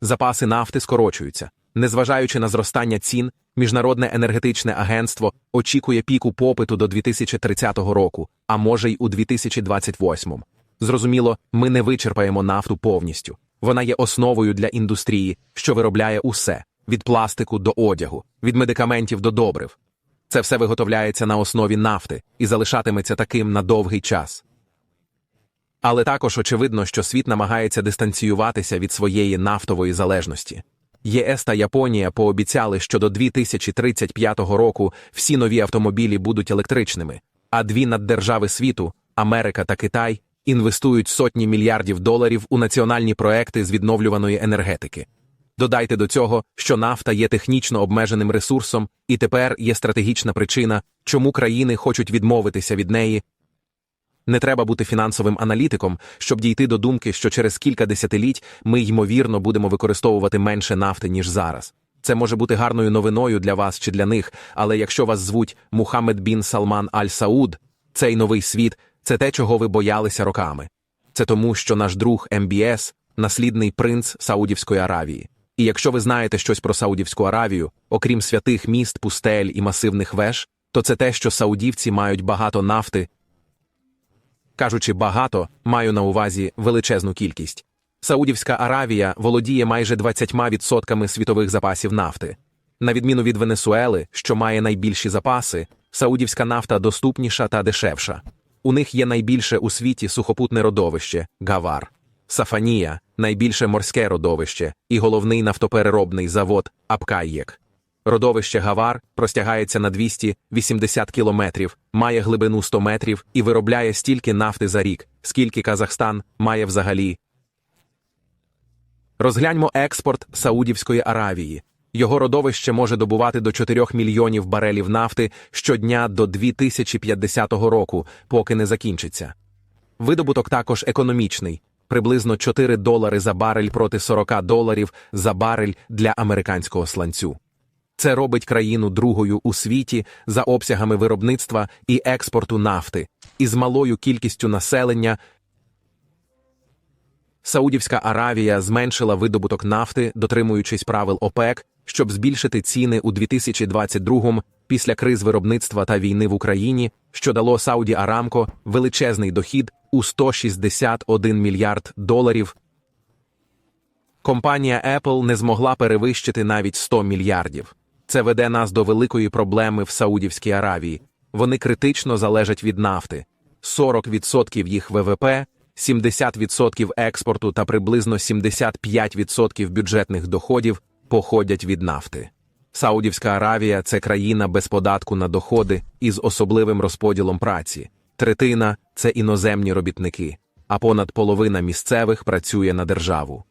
Запаси нафти скорочуються. Незважаючи на зростання цін, Міжнародне енергетичне агентство очікує піку попиту до 2030 року, а може й у 2028. Зрозуміло, ми не вичерпаємо нафту повністю. Вона є основою для індустрії, що виробляє усе від пластику до одягу, від медикаментів до добрив. Це все виготовляється на основі нафти і залишатиметься таким на довгий час. Але також очевидно, що світ намагається дистанціюватися від своєї нафтової залежності. ЄС та Японія пообіцяли, що до 2035 року всі нові автомобілі будуть електричними, а дві наддержави світу Америка та Китай інвестують сотні мільярдів доларів у національні проекти з відновлюваної енергетики. Додайте до цього, що нафта є технічно обмеженим ресурсом, і тепер є стратегічна причина, чому країни хочуть відмовитися від неї. Не треба бути фінансовим аналітиком, щоб дійти до думки, що через кілька десятиліть ми, ймовірно, будемо використовувати менше нафти, ніж зараз. Це може бути гарною новиною для вас чи для них, але якщо вас звуть Мухаммед бін Салман Аль Сауд, цей новий світ це те, чого ви боялися роками. Це тому, що наш друг МБС наслідний принц Саудівської Аравії. І якщо ви знаєте щось про Саудівську Аравію, окрім святих міст, пустель і масивних веж, то це те, що саудівці мають багато нафти. Кажучи багато, маю на увазі величезну кількість. Саудівська Аравія володіє майже 20% світових запасів нафти. На відміну від Венесуели, що має найбільші запаси, саудівська нафта доступніша та дешевша. У них є найбільше у світі сухопутне родовище Гавар, Сафанія, найбільше морське родовище і головний нафтопереробний завод Апкаєк. Родовище Гавар простягається на 280 кілометрів, має глибину 100 метрів і виробляє стільки нафти за рік, скільки Казахстан має взагалі. Розгляньмо експорт Саудівської Аравії. Його родовище може добувати до 4 мільйонів барелів нафти щодня до 2050 року, поки не закінчиться. Видобуток також економічний приблизно 4 долари за барель проти 40 доларів за барель для американського сланцю. Це робить країну другою у світі за обсягами виробництва і експорту нафти, із малою кількістю населення. Саудівська Аравія зменшила видобуток нафти, дотримуючись правил ОПЕК, щоб збільшити ціни у 2022 після криз виробництва та війни в Україні, що дало Сауді Арамко величезний дохід у 161 мільярд доларів. Компанія Apple не змогла перевищити навіть 100 мільярдів. Це веде нас до великої проблеми в Саудівській Аравії. Вони критично залежать від нафти. 40% їх ВВП, 70% експорту та приблизно 75% бюджетних доходів походять від нафти. Саудівська Аравія це країна без податку на доходи із особливим розподілом праці. Третина це іноземні робітники, а понад половина місцевих працює на державу.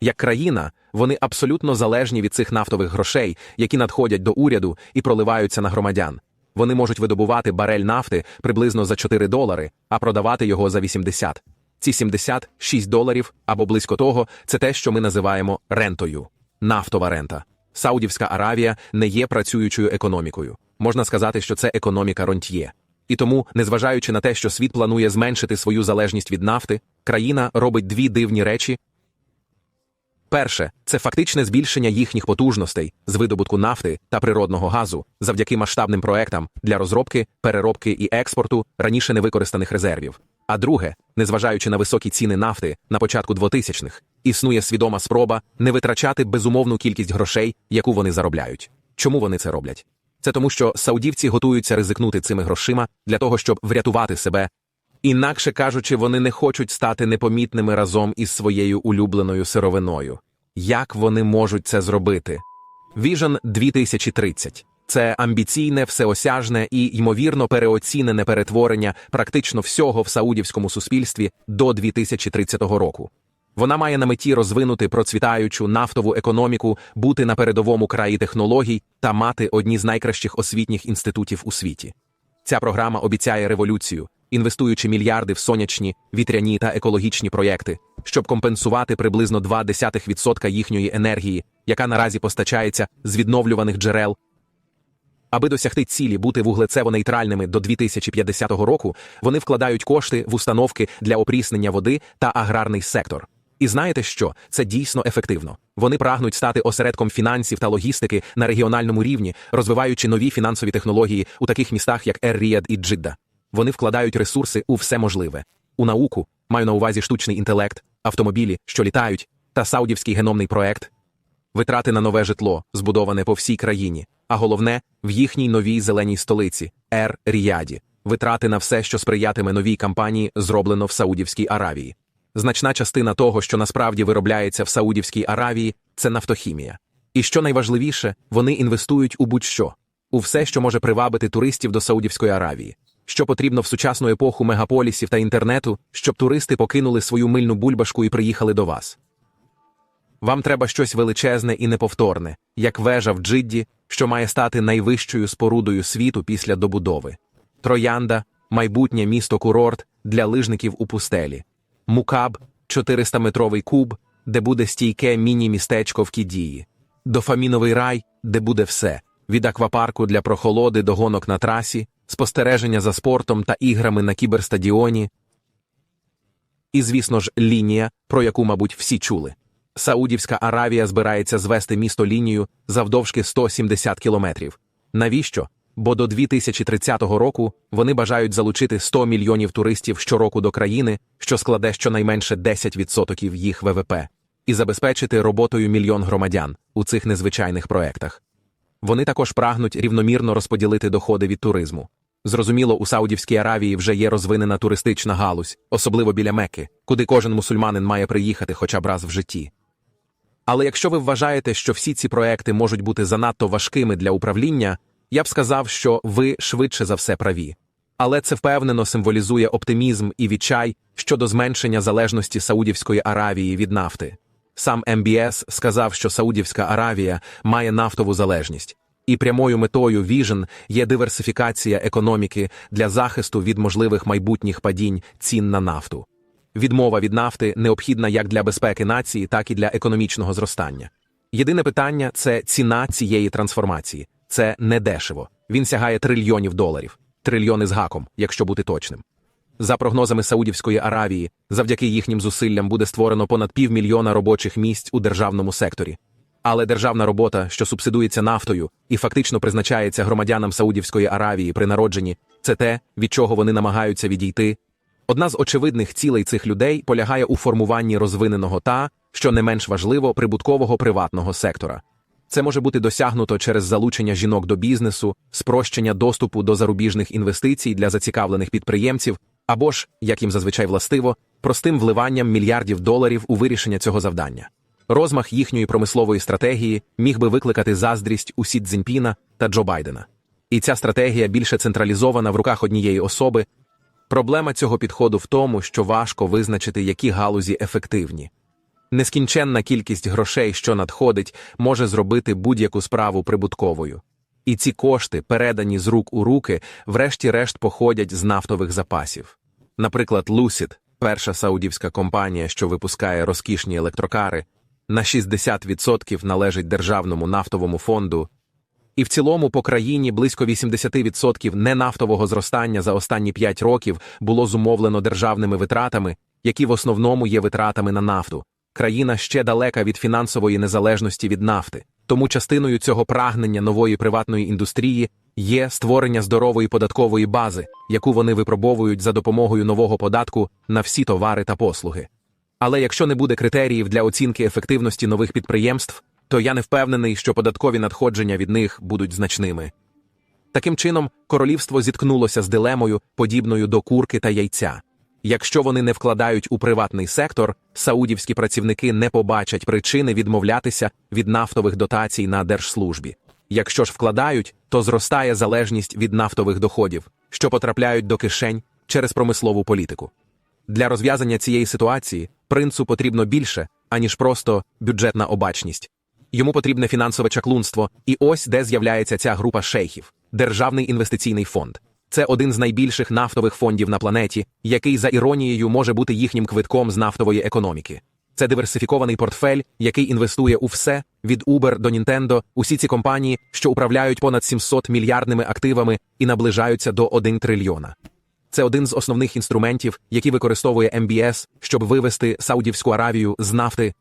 Як країна, вони абсолютно залежні від цих нафтових грошей, які надходять до уряду і проливаються на громадян. Вони можуть видобувати барель нафти приблизно за 4 долари, а продавати його за 80. Ці 76 доларів або близько того це те, що ми називаємо рентою. Нафтова рента. Саудівська Аравія не є працюючою економікою. Можна сказати, що це економіка ронтьє. І тому, незважаючи на те, що світ планує зменшити свою залежність від нафти, країна робить дві дивні речі. Перше це фактичне збільшення їхніх потужностей з видобутку нафти та природного газу завдяки масштабним проектам для розробки, переробки і експорту раніше невикористаних резервів. А друге, незважаючи на високі ціни нафти на початку 2000-х, існує свідома спроба не витрачати безумовну кількість грошей, яку вони заробляють. Чому вони це роблять? Це тому, що саудівці готуються ризикнути цими грошима для того, щоб врятувати себе. Інакше кажучи, вони не хочуть стати непомітними разом із своєю улюбленою сировиною. Як вони можуть це зробити? Vision 2030 це амбіційне, всеосяжне і, ймовірно, переоцінене перетворення практично всього в саудівському суспільстві до 2030 року. Вона має на меті розвинути процвітаючу нафтову економіку, бути на передовому краї технологій та мати одні з найкращих освітніх інститутів у світі. Ця програма обіцяє революцію, інвестуючи мільярди в сонячні, вітряні та екологічні проєкти, щоб компенсувати приблизно 0,2% їхньої енергії, яка наразі постачається з відновлюваних джерел. Аби досягти цілі бути вуглецево-нейтральними до 2050 року, вони вкладають кошти в установки для опріснення води та аграрний сектор. І знаєте що? Це дійсно ефективно. Вони прагнуть стати осередком фінансів та логістики на регіональному рівні, розвиваючи нові фінансові технології у таких містах, як Ер-Ріяд і Джидда. Вони вкладають ресурси у все можливе: у науку, маю на увазі штучний інтелект, автомобілі, що літають, та саудівський геномний проект, витрати на нове житло, збудоване по всій країні, а головне в їхній новій зеленій столиці Ер Ріяді. Витрати на все, що сприятиме новій кампанії, зроблено в Саудівській Аравії. Значна частина того, що насправді виробляється в Саудівській Аравії, це нафтохімія. І що найважливіше, вони інвестують у будь-що, у все, що може привабити туристів до Саудівської Аравії. Що потрібно в сучасну епоху мегаполісів та інтернету, щоб туристи покинули свою мильну бульбашку і приїхали до вас. Вам треба щось величезне і неповторне, як вежа в Джидді, що має стати найвищою спорудою світу після добудови. Троянда, майбутнє місто курорт для лижників у пустелі. Мукаб 400-метровий куб, де буде стійке міні-містечко в Кідії. Дофаміновий рай, де буде все: від аквапарку для прохолоди до гонок на трасі, спостереження за спортом та іграми на кіберстадіоні. І, звісно ж, лінія, про яку, мабуть, всі чули. Саудівська Аравія збирається звести місто лінію завдовжки 170 кілометрів. Навіщо? Бо до 2030 року вони бажають залучити 100 мільйонів туристів щороку до країни, що складе щонайменше 10% їх ВВП, і забезпечити роботою мільйон громадян у цих незвичайних проектах. Вони також прагнуть рівномірно розподілити доходи від туризму. Зрозуміло, у Саудівській Аравії вже є розвинена туристична галузь, особливо біля Мекки, куди кожен мусульманин має приїхати хоча б раз в житті. Але якщо ви вважаєте, що всі ці проекти можуть бути занадто важкими для управління, я б сказав, що ви швидше за все праві. Але це впевнено символізує оптимізм і відчай щодо зменшення залежності Саудівської Аравії від нафти. Сам МБС сказав, що Саудівська Аравія має нафтову залежність, і прямою метою Vision є диверсифікація економіки для захисту від можливих майбутніх падінь цін на нафту. Відмова від нафти необхідна як для безпеки нації, так і для економічного зростання. Єдине питання це ціна цієї трансформації. Це не дешево. Він сягає трильйонів доларів, трильйони з гаком, якщо бути точним. За прогнозами Саудівської Аравії, завдяки їхнім зусиллям буде створено понад півмільйона робочих місць у державному секторі. Але державна робота, що субсидується нафтою і фактично призначається громадянам Саудівської Аравії при народженні, це те, від чого вони намагаються відійти. Одна з очевидних цілей цих людей полягає у формуванні розвиненого та, що не менш важливо, прибуткового приватного сектора. Це може бути досягнуто через залучення жінок до бізнесу, спрощення доступу до зарубіжних інвестицій для зацікавлених підприємців, або ж, як їм зазвичай властиво, простим вливанням мільярдів доларів у вирішення цього завдання. Розмах їхньої промислової стратегії міг би викликати заздрість у Сі Цзіньпіна та Джо Байдена. І ця стратегія більше централізована в руках однієї особи. Проблема цього підходу в тому, що важко визначити, які галузі ефективні. Нескінченна кількість грошей, що надходить, може зробити будь-яку справу прибутковою. І ці кошти, передані з рук у руки, врешті-решт походять з нафтових запасів. Наприклад, Lucid, перша саудівська компанія, що випускає розкішні електрокари, на 60% належить державному нафтовому фонду, і в цілому по країні близько 80% ненафтового зростання за останні 5 років було зумовлено державними витратами, які в основному є витратами на нафту. Країна ще далека від фінансової незалежності від нафти, тому частиною цього прагнення нової приватної індустрії є створення здорової податкової бази, яку вони випробовують за допомогою нового податку на всі товари та послуги. Але якщо не буде критеріїв для оцінки ефективності нових підприємств, то я не впевнений, що податкові надходження від них будуть значними. Таким чином, королівство зіткнулося з дилемою, подібною до курки та яйця. Якщо вони не вкладають у приватний сектор, саудівські працівники не побачать причини відмовлятися від нафтових дотацій на держслужбі. Якщо ж вкладають, то зростає залежність від нафтових доходів, що потрапляють до кишень через промислову політику. Для розв'язання цієї ситуації принцу потрібно більше, аніж просто бюджетна обачність. Йому потрібне фінансове чаклунство, і ось де з'являється ця група шейхів Державний інвестиційний фонд. Це один з найбільших нафтових фондів на планеті, який за іронією може бути їхнім квитком з нафтової економіки. Це диверсифікований портфель, який інвестує у все від Uber до Nintendo, усі ці компанії, що управляють понад 700 мільярдними активами і наближаються до 1 трильйона. Це один з основних інструментів, які використовує МБС, щоб вивести Саудівську Аравію з нафти.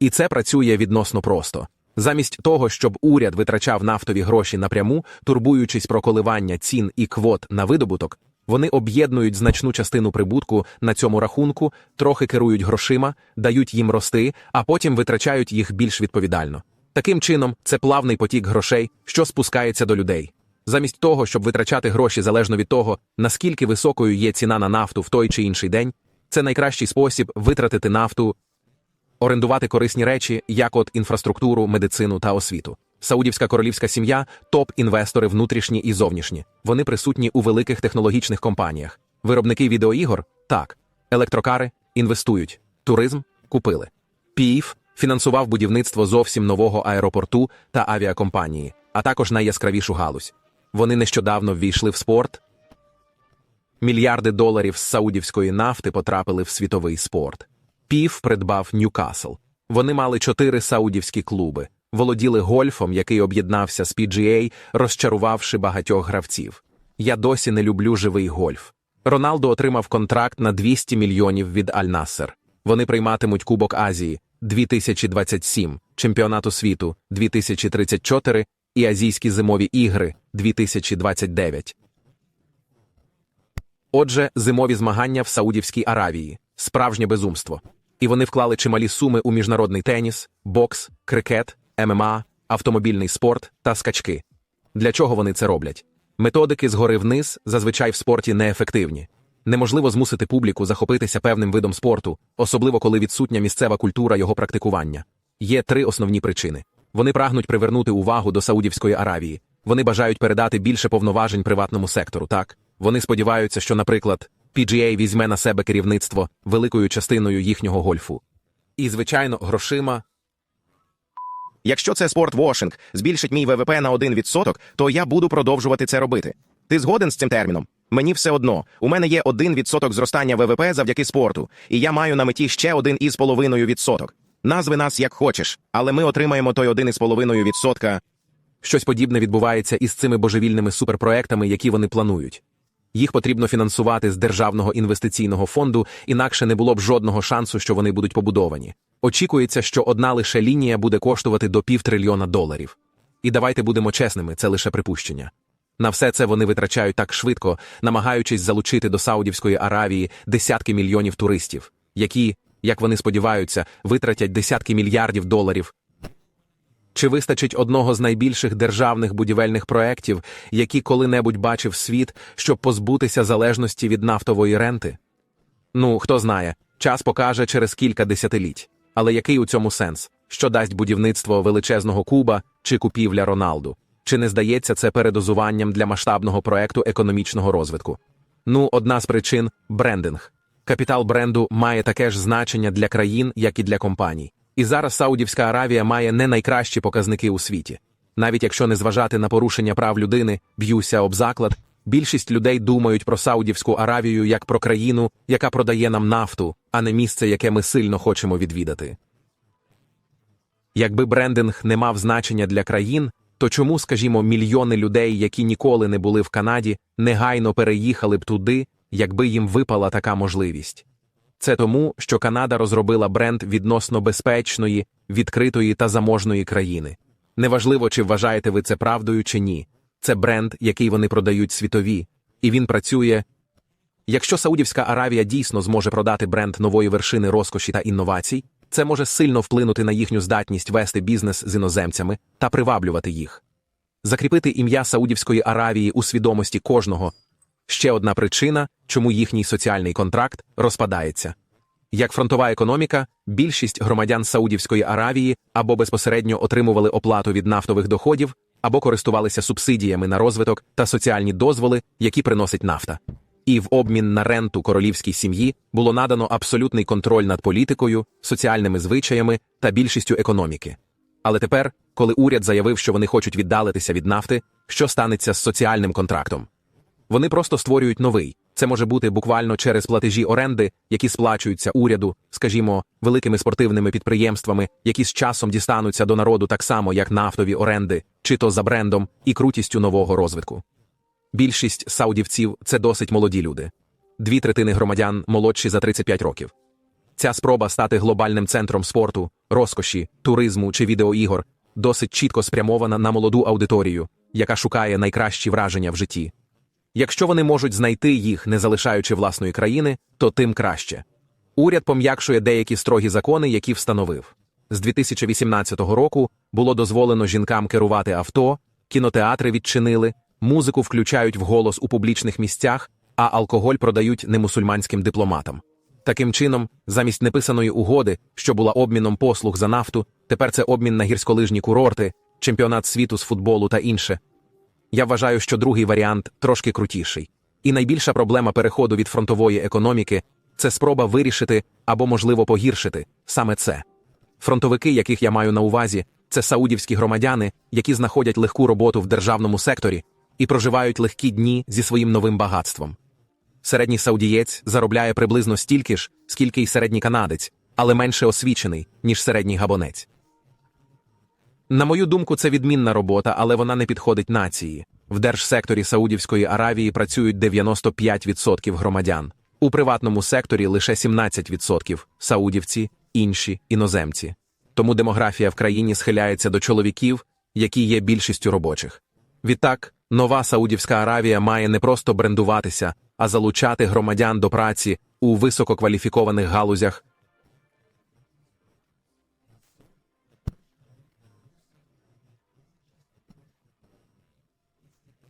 І це працює відносно просто. Замість того, щоб уряд витрачав нафтові гроші напряму, турбуючись про коливання цін і квот на видобуток, вони об'єднують значну частину прибутку на цьому рахунку, трохи керують грошима, дають їм рости, а потім витрачають їх більш відповідально. Таким чином, це плавний потік грошей, що спускається до людей. Замість того, щоб витрачати гроші залежно від того, наскільки високою є ціна на нафту в той чи інший день, це найкращий спосіб витратити нафту, орендувати корисні речі, як от інфраструктуру, медицину та освіту. Саудівська королівська сім'я топ-інвестори внутрішні і зовнішні. Вони присутні у великих технологічних компаніях. Виробники відеоігор так, електрокари інвестують, туризм купили. ПІФ фінансував будівництво зовсім нового аеропорту та авіакомпанії, а також найяскравішу галузь. Вони нещодавно ввійшли в спорт. Мільярди доларів з саудівської нафти потрапили в світовий спорт. Пів придбав Ньюкасл. Вони мали чотири саудівські клуби, володіли гольфом, який об'єднався з PGA, розчарувавши багатьох гравців. Я досі не люблю живий гольф. Роналдо отримав контракт на 200 мільйонів від Аль-Нассер. Вони прийматимуть Кубок Азії 2027, Чемпіонату світу 2034 і Азійські зимові ігри 2029. Отже, зимові змагання в Саудівській Аравії справжнє безумство. І вони вклали чималі суми у міжнародний теніс, бокс, крикет, ММА, автомобільний спорт та скачки. Для чого вони це роблять? Методики згори вниз зазвичай в спорті неефективні. Неможливо змусити публіку захопитися певним видом спорту, особливо коли відсутня місцева культура його практикування. Є три основні причини. Вони прагнуть привернути увагу до Саудівської Аравії. Вони бажають передати більше повноважень приватному сектору. Так вони сподіваються, що, наприклад, PGA візьме на себе керівництво великою частиною їхнього гольфу. І, звичайно, грошима. Якщо це спорт Вошинг збільшить мій ВВП на 1%, то я буду продовжувати це робити. Ти згоден з цим терміном? Мені все одно. У мене є 1% зростання ВВП завдяки спорту, і я маю на меті ще 1,5%. Назви нас як хочеш, але ми отримаємо той 1,5%. Щось подібне відбувається із цими божевільними суперпроектами, які вони планують. Їх потрібно фінансувати з Державного інвестиційного фонду, інакше не було б жодного шансу, що вони будуть побудовані. Очікується, що одна лише лінія буде коштувати до півтрильйона доларів. І давайте будемо чесними, це лише припущення. На все це вони витрачають так швидко, намагаючись залучити до Саудівської Аравії десятки мільйонів туристів, які, як вони сподіваються, витратять десятки мільярдів доларів. Чи вистачить одного з найбільших державних будівельних проєктів, які коли-небудь бачив світ, щоб позбутися залежності від нафтової ренти? Ну, хто знає, час покаже через кілька десятиліть. Але який у цьому сенс? Що дасть будівництво величезного куба чи купівля Роналду? Чи не здається це передозуванням для масштабного проекту економічного розвитку? Ну, одна з причин брендинг. Капітал бренду має таке ж значення для країн, як і для компаній. І зараз Саудівська Аравія має не найкращі показники у світі. Навіть якщо не зважати на порушення прав людини, б'юся об заклад, більшість людей думають про Саудівську Аравію як про країну, яка продає нам нафту, а не місце, яке ми сильно хочемо відвідати. Якби брендинг не мав значення для країн, то чому, скажімо, мільйони людей, які ніколи не були в Канаді, негайно переїхали б туди, якби їм випала така можливість? Це тому, що Канада розробила бренд відносно безпечної, відкритої та заможної країни. Неважливо, чи вважаєте ви це правдою чи ні. Це бренд, який вони продають світові, і він працює. Якщо Саудівська Аравія дійсно зможе продати бренд нової вершини розкоші та інновацій, це може сильно вплинути на їхню здатність вести бізнес з іноземцями та приваблювати їх. Закріпити ім'я Саудівської Аравії у свідомості кожного ще одна причина, чому їхній соціальний контракт розпадається. Як фронтова економіка, більшість громадян Саудівської Аравії або безпосередньо отримували оплату від нафтових доходів, або користувалися субсидіями на розвиток та соціальні дозволи, які приносить нафта. І в обмін на ренту королівській сім'ї було надано абсолютний контроль над політикою, соціальними звичаями та більшістю економіки. Але тепер, коли уряд заявив, що вони хочуть віддалитися від нафти, що станеться з соціальним контрактом? Вони просто створюють новий. Це може бути буквально через платежі оренди, які сплачуються уряду, скажімо, великими спортивними підприємствами, які з часом дістануться до народу так само, як нафтові оренди, чи то за брендом і крутістю нового розвитку. Більшість саудівців це досить молоді люди. Дві третини громадян молодші за 35 років. Ця спроба стати глобальним центром спорту, розкоші, туризму чи відеоігор досить чітко спрямована на молоду аудиторію, яка шукає найкращі враження в житті. Якщо вони можуть знайти їх, не залишаючи власної країни, то тим краще. Уряд пом'якшує деякі строгі закони, які встановив. З 2018 року було дозволено жінкам керувати авто, кінотеатри відчинили, музику включають вголос у публічних місцях, а алкоголь продають немусульманським дипломатам. Таким чином, замість неписаної угоди, що була обміном послуг за нафту, тепер це обмін на гірськолижні курорти, чемпіонат світу з футболу та інше. Я вважаю, що другий варіант трошки крутіший. І найбільша проблема переходу від фронтової економіки це спроба вирішити або, можливо, погіршити саме це. Фронтовики, яких я маю на увазі, це саудівські громадяни, які знаходять легку роботу в державному секторі і проживають легкі дні зі своїм новим багатством. Середній саудієць заробляє приблизно стільки ж, скільки й середній канадець, але менше освічений, ніж середній габонець. На мою думку, це відмінна робота, але вона не підходить нації. В держсекторі Саудівської Аравії працюють 95% громадян, у приватному секторі лише 17% саудівці, інші іноземці. Тому демографія в країні схиляється до чоловіків, які є більшістю робочих. Відтак, нова Саудівська Аравія має не просто брендуватися, а залучати громадян до праці у висококваліфікованих галузях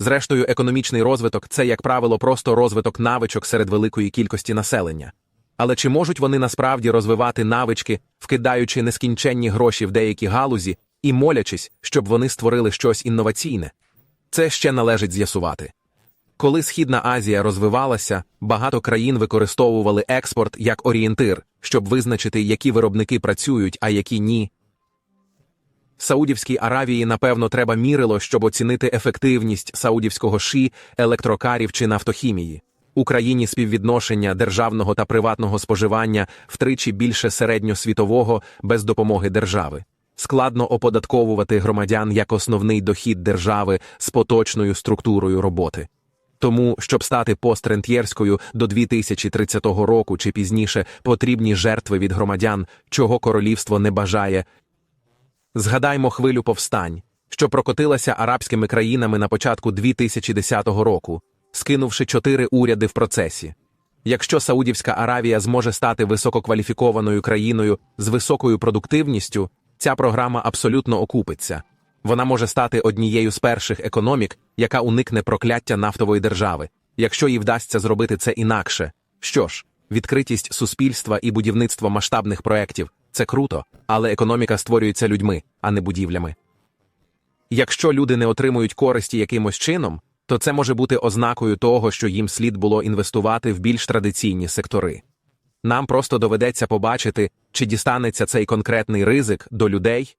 Зрештою, економічний розвиток це, як правило, просто розвиток навичок серед великої кількості населення. Але чи можуть вони насправді розвивати навички, вкидаючи нескінченні гроші в деякі галузі і молячись, щоб вони створили щось інноваційне? Це ще належить з'ясувати. Коли Східна Азія розвивалася, багато країн використовували експорт як орієнтир, щоб визначити, які виробники працюють, а які ні, Саудівській Аравії, напевно, треба мірило, щоб оцінити ефективність саудівського ші, електрокарів чи нафтохімії. Україні співвідношення державного та приватного споживання втричі більше середньосвітового без допомоги держави. Складно оподатковувати громадян як основний дохід держави з поточною структурою роботи. Тому, щоб стати пострентєрською до 2030 року чи пізніше, потрібні жертви від громадян, чого королівство не бажає, Згадаймо хвилю повстань, що прокотилася арабськими країнами на початку 2010 року, скинувши чотири уряди в процесі. Якщо Саудівська Аравія зможе стати висококваліфікованою країною з високою продуктивністю, ця програма абсолютно окупиться. Вона може стати однією з перших економік, яка уникне прокляття нафтової держави, якщо їй вдасться зробити це інакше. Що ж, відкритість суспільства і будівництво масштабних проєктів це круто, але економіка створюється людьми, а не будівлями. Якщо люди не отримують користі якимось чином, то це може бути ознакою того, що їм слід було інвестувати в більш традиційні сектори. Нам просто доведеться побачити, чи дістанеться цей конкретний ризик до людей,